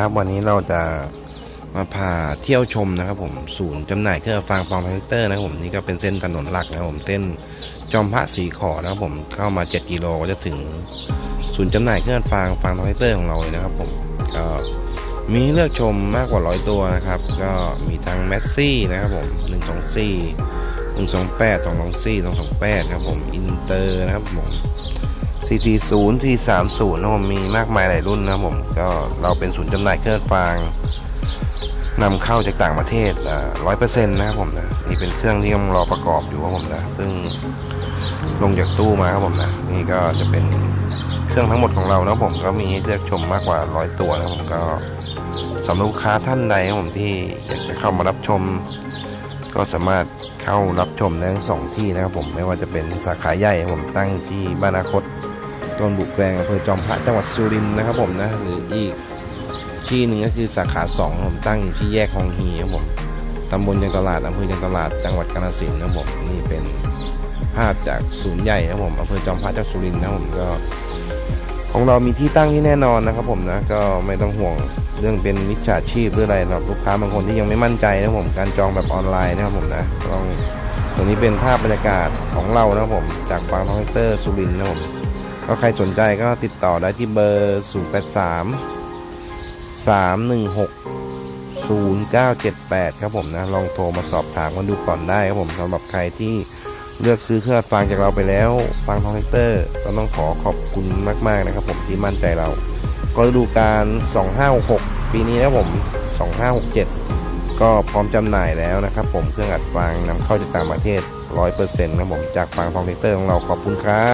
ครับวันนี้เราจะมาพาเที่ยวชมนะครับผมศูนย์จำหน่ายเครื่องฟางฟองทเตอร์นะครับผมนี่ก็เป็นเส้นถนนหลักนะครับผมเส้นจอมพระสีขอนะครับผมเข้ามา 7 กิโลก็จะถึงศูนย์จำหน่ายเครื่องฟางฟางทเตอร์ของเราเลยนะครับผมก็มีเลือกชมมากกว่าร้อยตัวนะครับ ก็มีทั้งแมสซี่นะครับผม124 128 224 228ครับผมอินเตอร์นะครับผม 440 430นะผมมีมากมายหลายรุ่นนะผมก็เราเป็นศูนย์จำหน่ายเครื่องฟางนำเข้าจากต่างประเทศร้อยเปอร์เซ็นต์นะครับผมนะนี่เป็นเครื่องที่กำลังรอประกอบอยู่ครับผมนะเพิ่งลงจากตู้มาครับผมนะนี่ก็จะเป็นเครื่องทั้งหมดของเรานะผมก็มีให้เลือกชมมากกว่าร้อยตัวนะผมก็สำหรับลูกค้าท่านใดครับผมที่อยากจะเข้ามารับชม ก็สามารถเข้ารับชมได้ทั้งสองที่นะครับผมไม่ว่าจะเป็นสาขาใหญ่ผมตั้งที่บ้านนาคต ตำบลบุกแวงอำเภอจอมพระจังหวัดสุรินทร์นะครับผมนะหรืออีกที่หนึ่งก็คือสาขาสองผมตั้งอยู่ที่แยกฮองฮีครับผมตำบลยังตลาดอำเภอยังตลาดจังหวัดกาฬสินธุ์นะครับผมนี่เป็นภาพจากศูนย์ใหญ่นะครับผมอำเภอจอมพระจังหวัดสุรินทร์นะครับผมก็ ของเรามีที่ตั้งที่แน่นอนนะครับผมนะก็ไม่ต้องห่วงเรื่องเป็นมิจฉาชีพหรืออะไรสำหรับลูกค้าบางคนที่ยังไม่มั่นใจนะครับผมการจองแบบออนไลน์นะครับผมนะต้องตรงนี้เป็นภาพบรรยากาศของเรานะครับผมจากฟางทองเตอร์สุรินทร์นะครับผม ก็ใครสนใจก็ติดต่อได้ที่เบอร์ 0 8 3 3 1 6 0 9 7 8 ครับผมนะ ลองโทรมาสอบถามกันดูก่อนได้ครับผมสำหรับใครที่เลือกซื้อเครื่องฟังจากเราไปแล้ว ฟังทองเตอร์ก็ต้องขอขอบคุณมาก ๆ นะครับผมที่มั่นใจเรา ก็ดูการ 2566 ปีนี้นะผม 2567 ก็พร้อมจำหน่ายแล้วนะครับผมเครื่องอัดฟังนำเข้าจากต่างประเทศ 100%ครับผมจากฟังทองเตอร์ของเราขอบคุณครับ